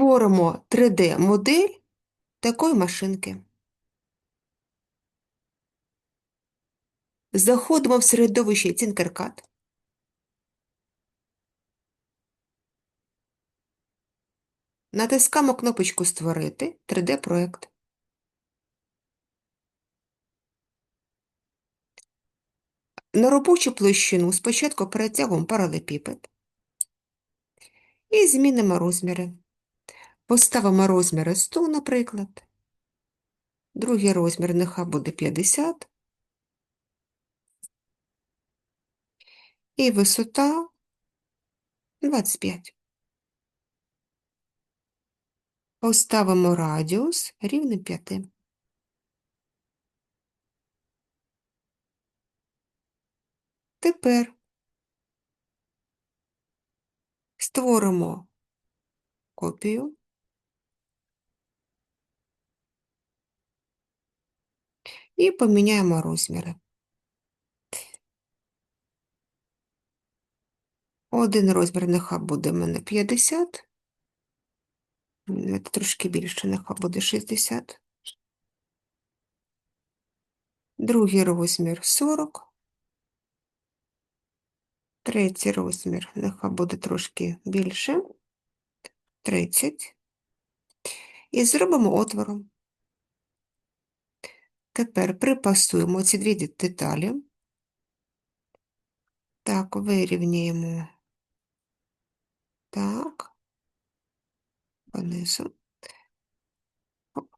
Створимо 3D-модель такої машинки. Заходимо в середовище Tinkercad. Натискаємо кнопочку Створити 3D-проект. На робочу площину спочатку перетягуємо паралепіпед і змінимо розміри. Поставимо розміри 100, наприклад. Другий розмір нехай буде 50. І висота 25. Поставимо радіус рівний 5. Тепер створимо копію. І поміняємо розміри. Один розмір нехай буде в мене 50. Давайте Трошки більше, нехай буде 60. Другий розмір 40. Третій розмір нехай буде трошки більше. 30. І зробимо отвором. Тепер припасуємо ці дві деталі. Так, вирівняємо. Так. Понизу.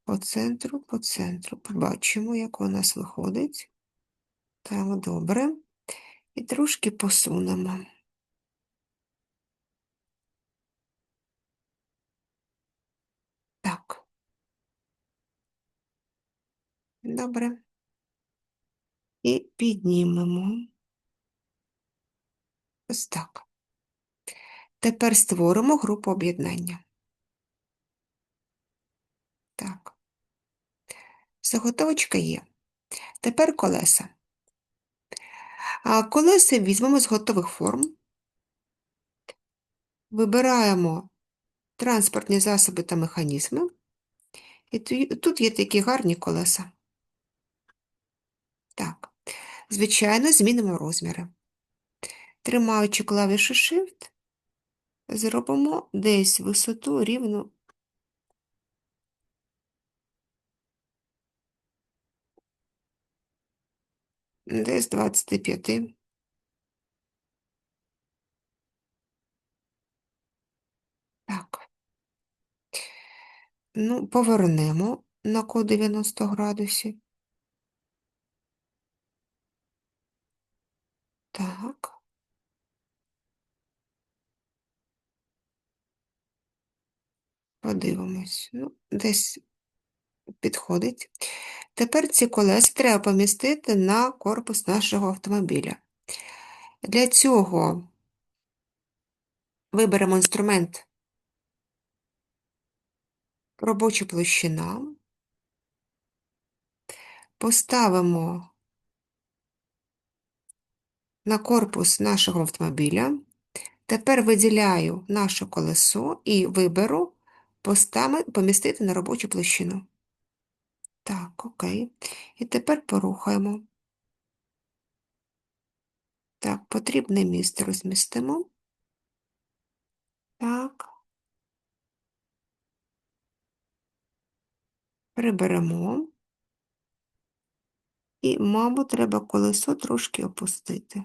По центру, по центру. Побачимо, як у нас виходить. Так, добре. І трошки посунемо. Так. Добре. І піднімемо. Ось так. Тепер створимо групу об'єднання. Так. Заготовочка є. Тепер колеса. А колеса візьмемо з готових форм. Вибираємо транспортні засоби та механізми. І тут є такі гарні колеса. Так, звичайно, змінимо розміри. Тримаючи клавішу Shift, зробимо десь висоту рівну десь 25. Так. Ну, повернемо на код 90 градусів. Так. Подивимось. Ну, десь підходить. Тепер ці колеса треба помістити на корпус нашого автомобіля. Для цього виберемо інструмент робоча площина, поставимо на корпус нашого автомобіля. Тепер виділяю наше колесо і виберу помістити на робочу площину. Так, окей. І тепер порухаємо. Так, потрібне місце розмістимо. Так. Приберемо. І, мабуть, треба колесо трошки опустити.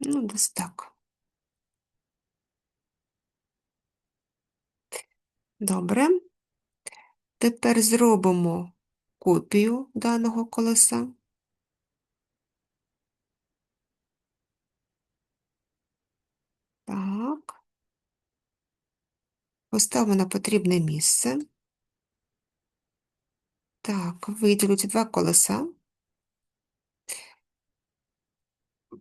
Ну, десь так. Добре. Тепер зробимо копію даного колеса. Так. Поставимо на потрібне місце. Так, виділю два колеса.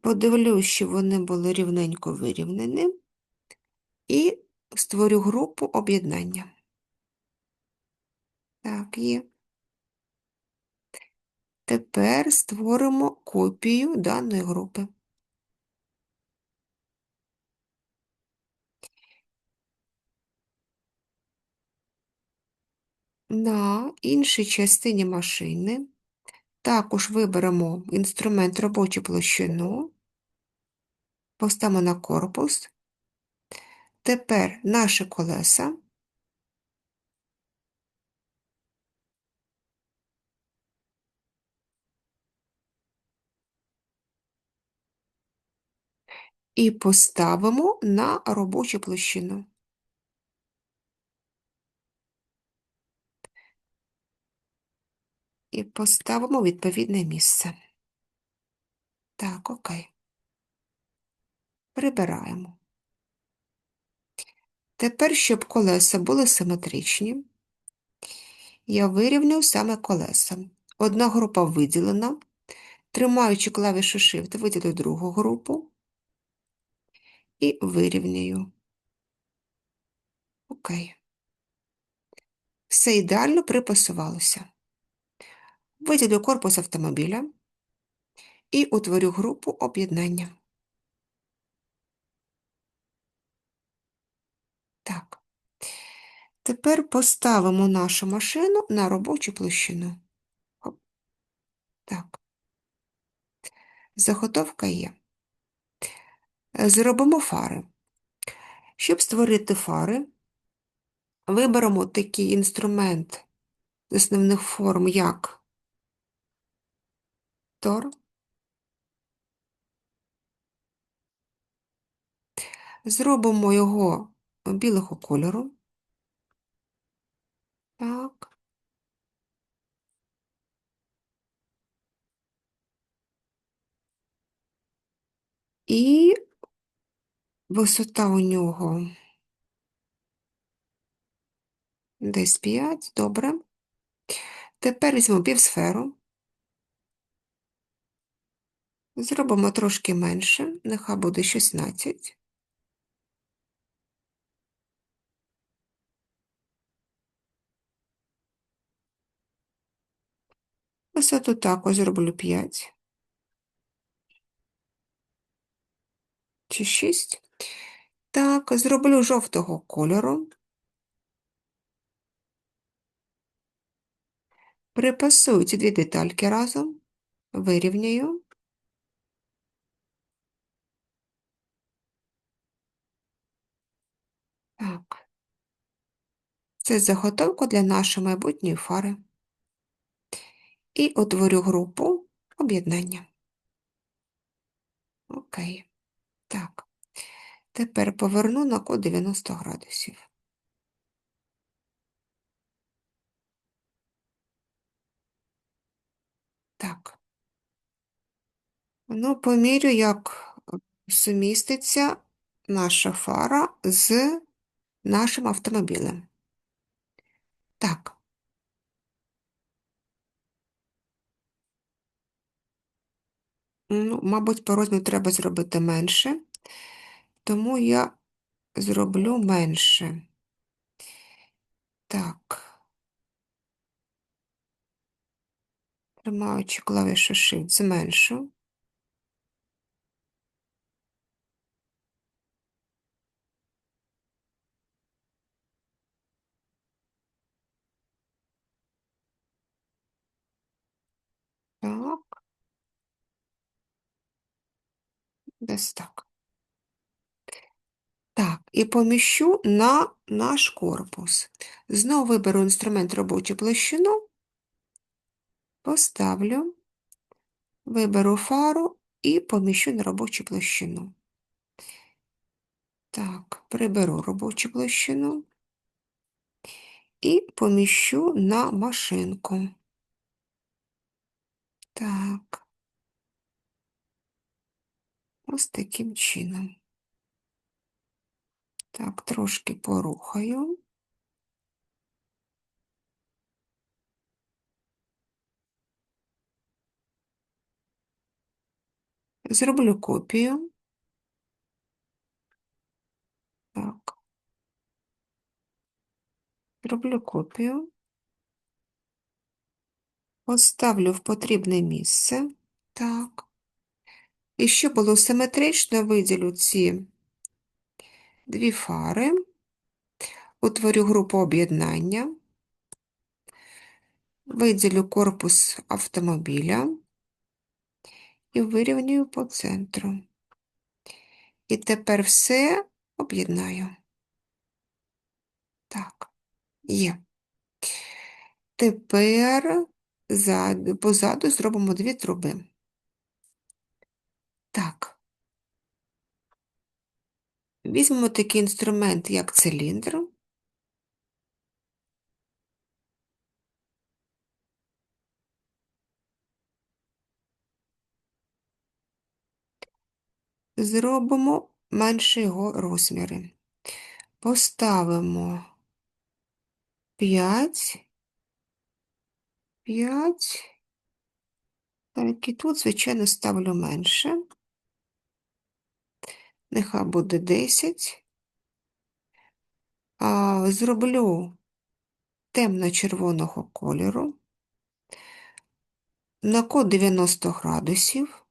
подивлюсь, що вони були рівненько вирівнені, і створю групу об'єднання. Так, є. Тепер створимо копію даної групи. На іншій частині машини також виберемо інструмент робочу площину, поставимо на корпус. Тепер наші колеса. І поставимо на робочу площину. І поставимо відповідне місце. Так, окей. Прибираємо. Тепер, щоб колеса були симетричні, я вирівнюю саме колеса. Одна група виділена. Тримаючи клавішу Shift, виділю другу групу і вирівнюю. Окей. Все ідеально припасувалося. Виділю корпус автомобіля і утворю групу об'єднання. Так. Тепер поставимо нашу машину на робочу площину. Так. Заготовка є. Зробимо фари. Щоб створити фари, виберемо такий інструмент з основних форм, як Тор. Зробимо його білого кольору. Так. І висота у нього десь 5, добре. Тепер візьмемо півсферу. Зробимо трошки менше, нехай буде 16. Висоту також зроблю 5 чи 6. Так, зроблю жовтого кольору. Припасую ці дві детальки разом, вирівняю. Так. Це заготовка для нашої майбутньої фари. І утворю групу об'єднання. Окей. Так. Тепер поверну на код 90 градусів. Так. Ну, помірю, як суміститься наша фара з нашим автомобілем. Так. Ну, мабуть, по розміру треба зробити менше, тому я зроблю менше. Так. Тримаючи клавішу Shift, зменшу. Так. Десь так. Так, і поміщу на наш корпус. Знову виберу інструмент робочу площину, поставлю, виберу фару і поміщу на робочу площину. Так, приберу робочу площину і поміщу на машинку. Так, ось таким чином. Так, трошки порухаю. Зроблю копію. Так. Зроблю копію. Поставлю в потрібне місце. Так. І щоб було симетрично, виділю ці дві фари, утворю групу об'єднання, виділю корпус автомобіля і вирівнюю по центру. І тепер все об'єднаю. Так, є. Тепер позаду зробимо дві труби. Так. Візьмемо такий інструмент, як циліндр. Зробимо менше його розміри. Поставимо 5, 5. Так, і тут, звичайно, ставлю менше. Нехай буде 10. А, Зроблю темно-червоного кольору. На код 90 градусів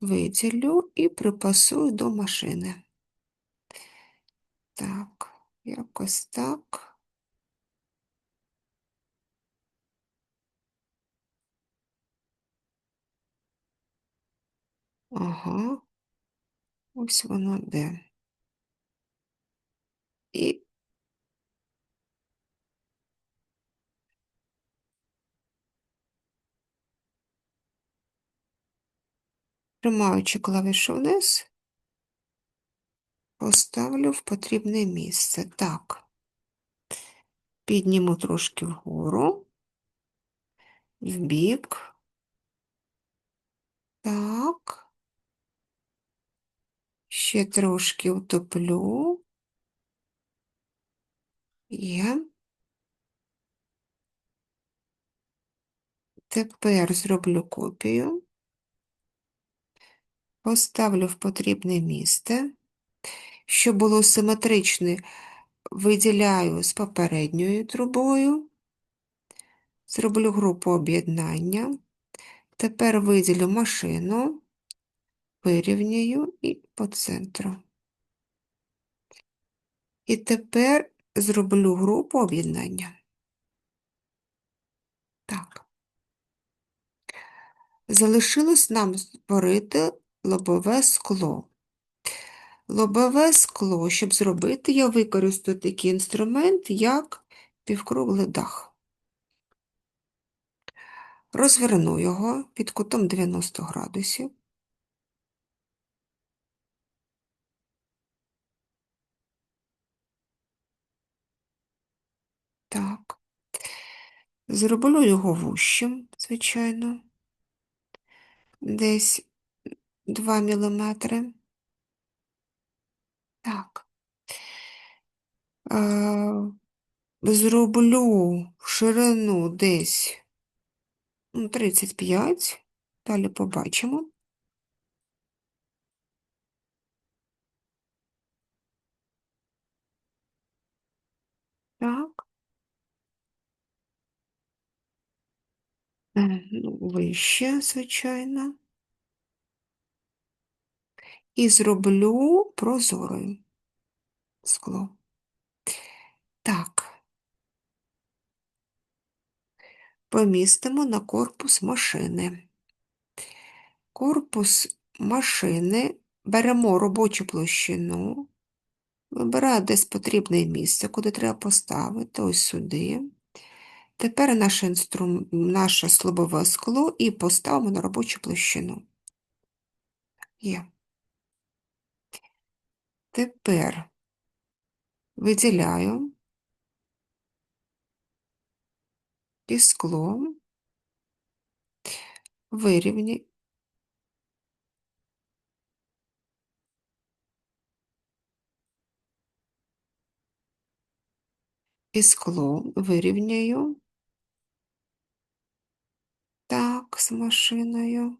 виділю і припасую до машини. Так, якось так. Ага, ось воно де. І тримаючи клавішу вниз, поставлю в потрібне місце. Так, підніму трошки вгору, вбік. Так, ще трошки утоплю. Є. Тепер зроблю копію, поставлю в потрібне місце. Щоб було симетричне, виділяю з попередньою трубою, зроблю групу об'єднання. Тепер виділю машину, вирівняю і по центру. І тепер зроблю групу об'єднання. Так. Залишилось нам створити лобове скло. Лобове скло, щоб зробити, я використаю такий інструмент, як півкруглий дах. Розверну його під кутом 90 градусів. Так. Зроблю його вущим, звичайно, десь 2 мм. Так. Е, Зроблю ширину десь 35, далі побачимо. Так. Е, ну, Вище, звичайно. І зроблю прозорою скло. Так. Помістимо на корпус машини. Корпус машини беремо робочу площину, вибираю десь потрібне місце, куди треба поставити, ось сюди. Тепер наше, інструм... наше слобове скло і поставимо на робочу площину. Є. Тепер виділяю і скло, вирівнюю і скло вирівняю так, з машиною.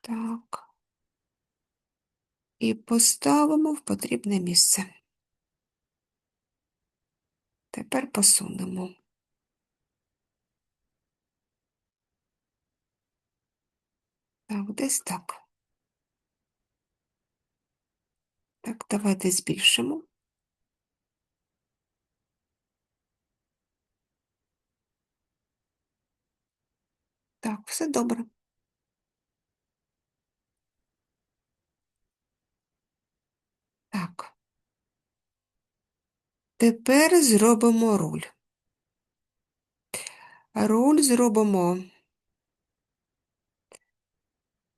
Так. І поставимо в потрібне місце. Тепер посунемо. Так, десь так. Так, давайте збільшимо. Так, все добре. Так. Тепер зробимо руль. Руль зробимо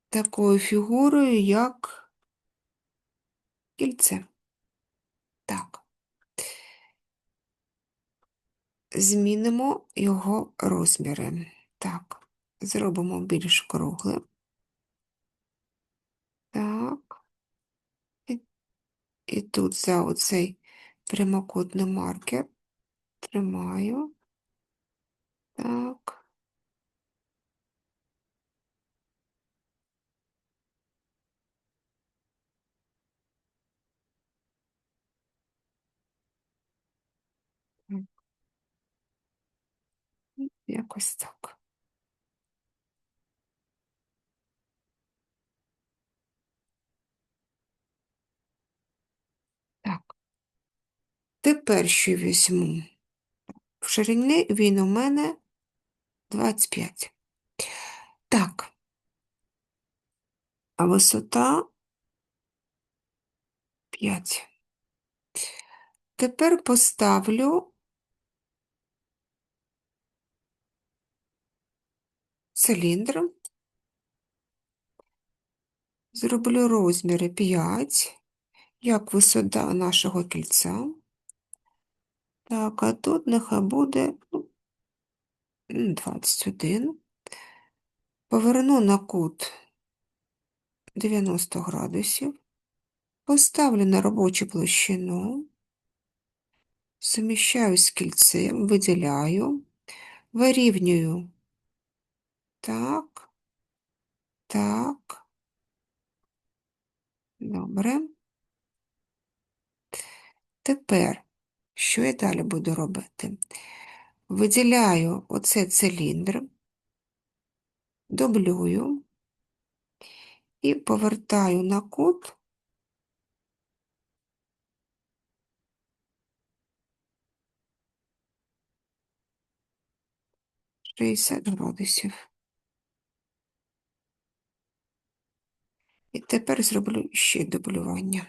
такою фігурою, як кільце. Так. Змінимо його розміри. Так, зробимо більш круглим. Так. І, і тут за оцей прямокутний маркер тримаю. Так. Якось так. Тепер що візьму? В ширині він у мене 25. Так. А висота 5. Тепер поставлю циліндр. Зроблю розміри 5, як висота нашого кільця. Так, а тут нехай буде ну, 21. Поверну на кут 90 градусів, поставлю на робочу площину, суміщаю з кільцем, виділяю, вирівнюю. Так, так, добре. Тепер, що я далі буду робити? Виділяю оцей циліндр, дублюю і повертаю на кут шістдесят градусів. І тепер зроблю ще дублювання.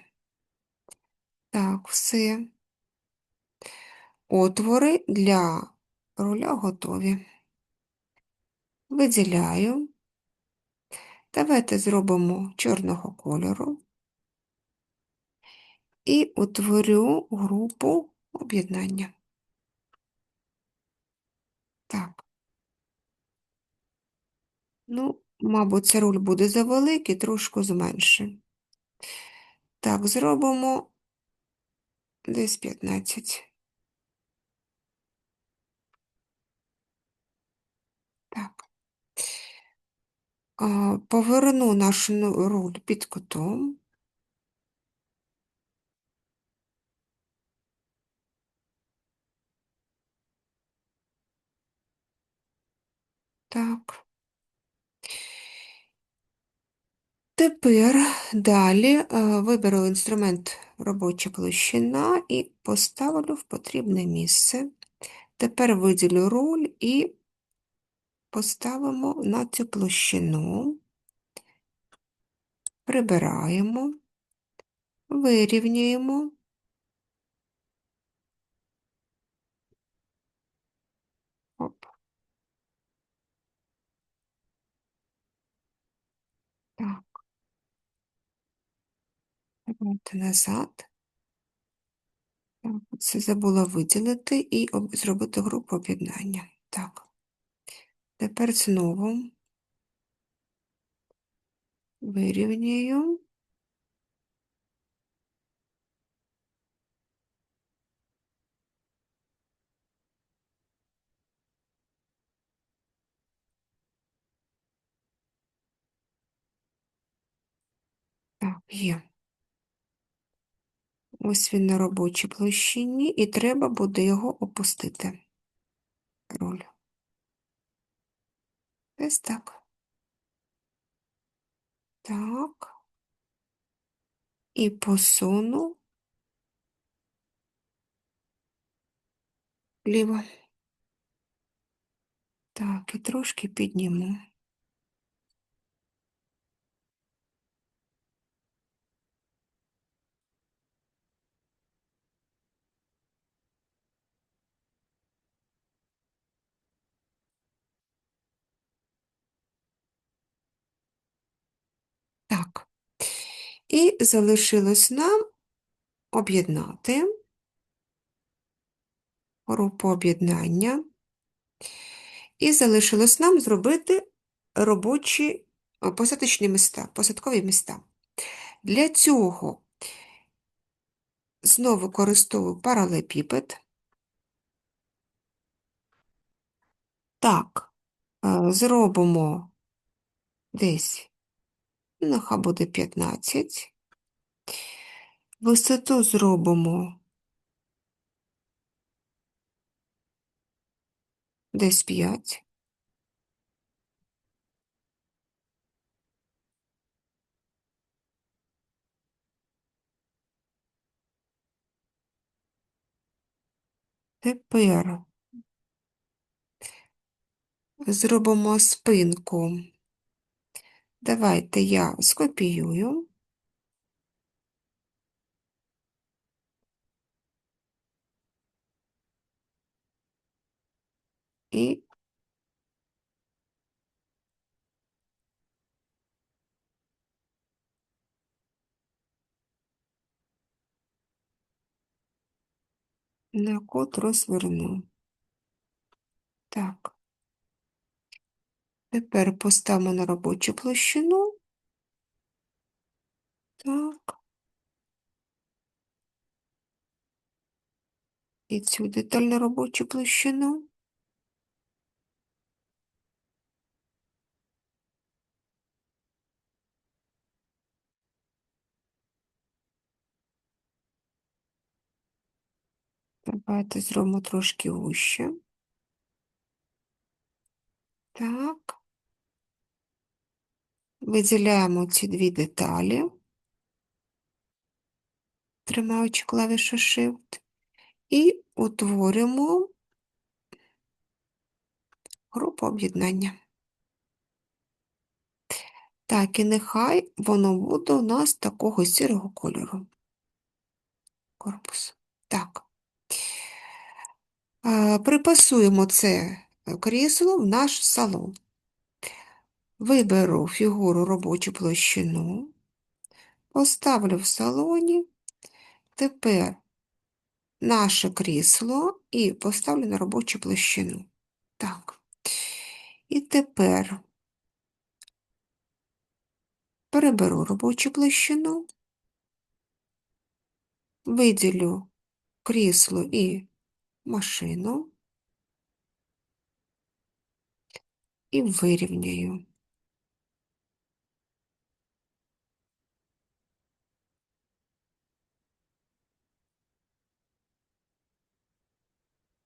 Так, все. Отвори для руля готові. Виділяю. Давайте зробимо чорного кольору і утворю групу об'єднання. Так. Ну, мабуть, цей руль буде завеликий, трошки зменши. Так, зробимо десь 15. Так. Поверну наш руль під кутом. Так. Тепер далі е, виберу інструмент робоча площина і поставлю в потрібне місце. Тепер виділю руль і поставимо на цю площину, прибираємо, вирівнюємо. Оп. Так. Давайте назад. Так, Це забула виділити і зробити групу об'єднання. Так. Тепер знову вирівнюю. Так, є. Ось він на робочій площині, і треба буде його опустити. Руль. Ось так. Так. І посуну ліво. Так, і трошки підніму. Так. І залишилось нам об'єднати групу об'єднання. І залишилось нам зробити робочі посадочні міста, посадкові міста. Для цього знову використовую паралепіпед. Так, е, зробимо десь, нехай буде 15. Висоту зробимо десь 5. Тепер зробимо спинку. Давайте я скопіюю. І на кут розверну. Так. Тепер поставимо на робочу площину. Так. І цю деталь на робочу площину. Давайте зробимо трошки вище. Так. Виділяємо ці дві деталі, тримаючи клавішу Shift, і утворюємо групу об'єднання. Так, і нехай воно буде у нас такого сірого кольору. Корпус. Так. Е, Припасуємо це крісло в наш салон. Виберу фігуру робочу площину, поставлю в салоні, тепер наше крісло і поставлю на робочу площину. Так. І тепер переберу робочу площину, виділю крісло і машину і вирівняю.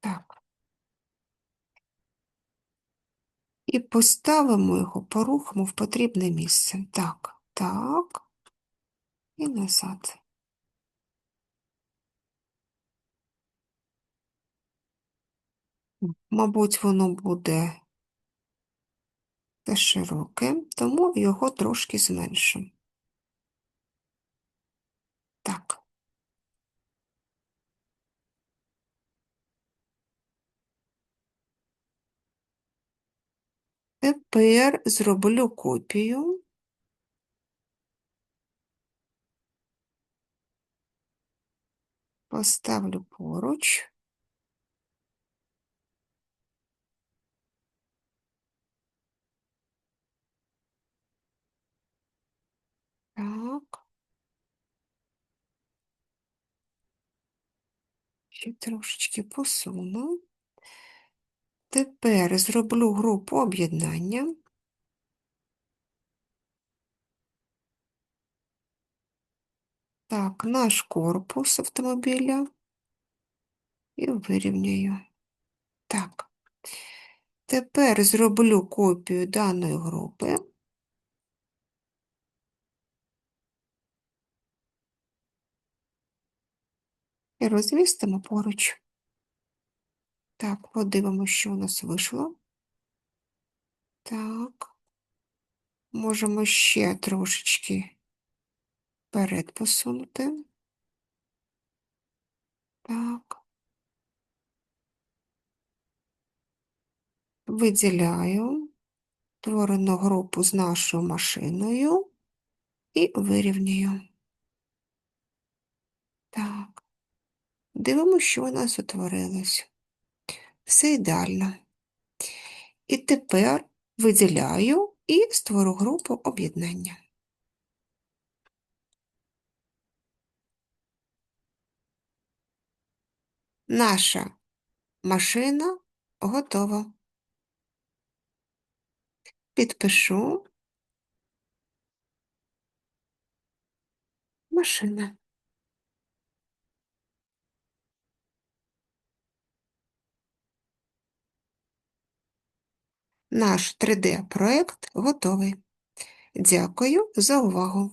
Так. І поставимо його, порухаємо в потрібне місце. Так, так, і назад. Мабуть, воно буде широке, тому його трошки зменшимо. Так. Тепер зроблю копію. Поставлю поруч. Так. Ще трошечки посуну. Тепер зроблю групу об'єднання. Так, наш корпус автомобіля і вирівняю. Так. Тепер зроблю копію даної групи. І розмістимо поруч. Так, подивимося, що у нас вийшло. Так. Можемо ще трошечки вперед посунути. Так. Виділяю творену групу з нашою машиною і вирівнюю. Так. Дивимося, що у нас утворилось. Все ідеально. І тепер виділяю і створю групу об'єднання. Наша машина готова. Підпишу машина. Наш 3D-проект готовий. Дякую за увагу!